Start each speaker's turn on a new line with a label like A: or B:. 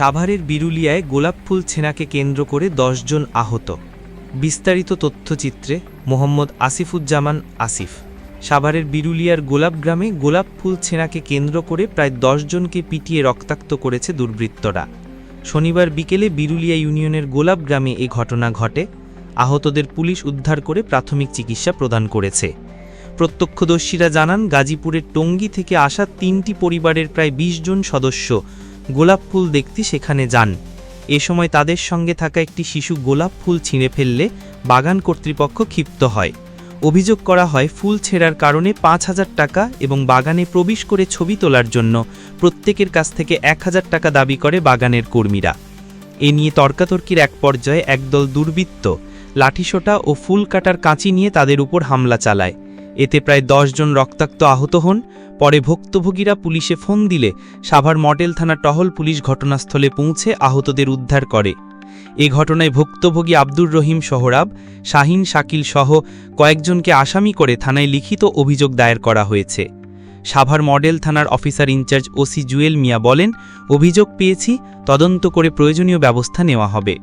A: সাভারের বিরুলিয়ায় গোলাপ ফুল ছেনাকে কেন্দ্র করে জন আহত। বিস্তারিত তথ্যচিত্রে মোহাম্মদ আসিফুজ্জামান আসিফ। সাভারের বিরুলিয়ার গোলাপ গ্রামে গোলাপ ফুল ছেনাকে কেন্দ্র করে প্রায় জনকে পিটিয়ে রক্তাক্ত করেছে দুর্বৃত্তরা। শনিবার বিকেলে বিরুলিয়া ইউনিয়নের গোলাপ গ্রামে এ ঘটনা ঘটে। আহতদের পুলিশ উদ্ধার করে প্রাথমিক চিকিৎসা প্রদান করেছে। প্রত্যক্ষদর্শীরা জানান, গাজীপুরের টঙ্গী থেকে আসা তিনটি পরিবারের প্রায় ২০ জন সদস্য গোলাপ ফুল দেখতে সেখানে যান। এ সময় তাদের সঙ্গে থাকা একটি শিশু গোলাপ ফুল ছিঁড়ে ফেললে বাগান কর্তৃপক্ষ ক্ষিপ্ত হয়। অভিযোগ করা হয়, ফুল ছেঁড়ার কারণে পাঁচ হাজার টাকা এবং বাগানে প্রবেশ করে ছবি তোলার জন্য প্রত্যেকের কাছ থেকে এক হাজার টাকা দাবি করে বাগানের কর্মীরা। এ নিয়ে তর্কাতর্কির এক পর্যায়ে একদল দুর্বৃত্ত লাঠিসোটা ও ফুল কাটার কাঁচি নিয়ে তাদের উপর হামলা চালায়। এতে প্রায় জন রক্তাক্ত আহত হন। পরে ভুক্তভোগীরা পুলিশে ফোন দিলে সাভার মডেল থানা টহল পুলিশ ঘটনাস্থলে পৌঁছে আহতদের উদ্ধার করে। এ ঘটনায় ভুক্তভোগী আব্দুর রহিম সোহরাব, শাহিন শাকিল সহ কয়েকজনকে আসামি করে থানায় লিখিত অভিযোগ দায়ের করা হয়েছে। সাভার মডেল থানার officer in charge OC Jewel Mia বলেন, অভিযোগ পেয়েছি, তদন্ত করে প্রয়োজনীয় ব্যবস্থা নেওয়া হবে।